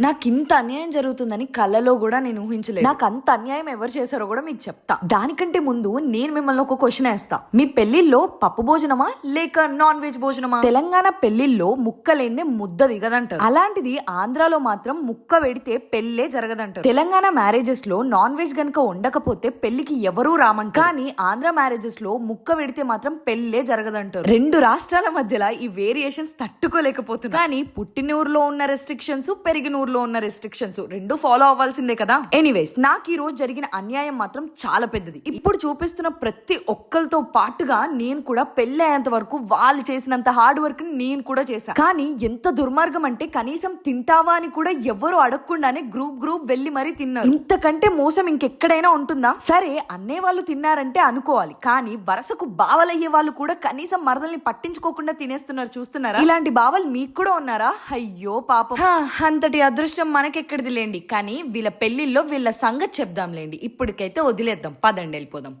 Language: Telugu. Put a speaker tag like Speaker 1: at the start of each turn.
Speaker 1: నాకు ఇంత అన్యాయం జరుగుతుందని కళ్ళలో కూడా నేను ఊహించలేదు. నాకు అంత అన్యాయం ఎవరు చేశారో కూడా మీకు చెప్తా. దానికంటే ముందు నేను మిమ్మల్ని ఒక క్వశ్చన్ వేస్తా. మీ పెళ్ళిల్లో పప్పు భోజనమా లేక నాన్ వెజ్ భోజనమా? తెలంగాణ పెళ్ళిల్లో ముక్క లేనిదే ముద్ద దిగదంటారు. అలాంటిది ఆంధ్రాలో మాత్రం ముక్క వెడితే పెళ్ళే జరగదంటారు. తెలంగాణ మ్యారేజెస్లో నాన్ వెజ్ గనక ఉండకపోతే పెళ్ళికి ఎవరూ రామంట కానీ ఆంధ్ర మ్యారేజెస్లో ముక్క వెడితే మాత్రం పెళ్ళే జరగదంటారు. రెండు రాష్ట్రాల మధ్యలో ఈ వేరియేషన్స్ తట్టుకోలేకపోతున్నారు కానీ పుట్టినూరులో ఉన్న రెస్ట్రిక్షన్స్ పెరిగిన ఊర్లో ఉన్న రెస్ట్రిక్షన్స్ రెండు ఫాలో అవ్వాల్సిందే కదా. ఎనీవేస్ నాకు ఈ రోజు జరిగిన అన్యాయం మాత్రం చాలా పెద్దది. ఇప్పుడు చూపిస్తున్న ప్రతి ఒక్కరితో పాటుగా నేను కూడా పెళ్ళి అయ్యేంత వరకు వాళ్ళు చేసినంత హార్డ్ వర్క్ నేను కూడా చేశాను కానీ ఎంత దుర్మార్గం అంటే కనీసం తింటావా అని కూడా ఎవరు అడగకుండానే గ్రూప్ గ్రూప్ వెళ్ళి మరీ తిన్నారు. ఇంతకంటే మోసం ఇంకెక్కడైనా ఉంటుందా? సరే అన్నే వాళ్ళు తిన్నారంటే అనుకోవాలి. కానీ వరసకు బావలయ్యే వాళ్ళు కూడా కనీసం మరదల్ని పట్టించుకోకుండా తినేస్తున్నారు. చూస్తున్నారా? ఇలాంటి బావలు మీకు కూడా ఉన్నారా? అయ్యో పాపం. అంతటి అదృష్టం మనకెక్కడిది లేండి కానీ వీళ్ళ పెళ్ళిల్లో వీళ్ళ సంగతి చెప్దాంలేండి. ఇప్పటికైతే వదిలేద్దాం. పదండి వెళ్ళిపోదాం.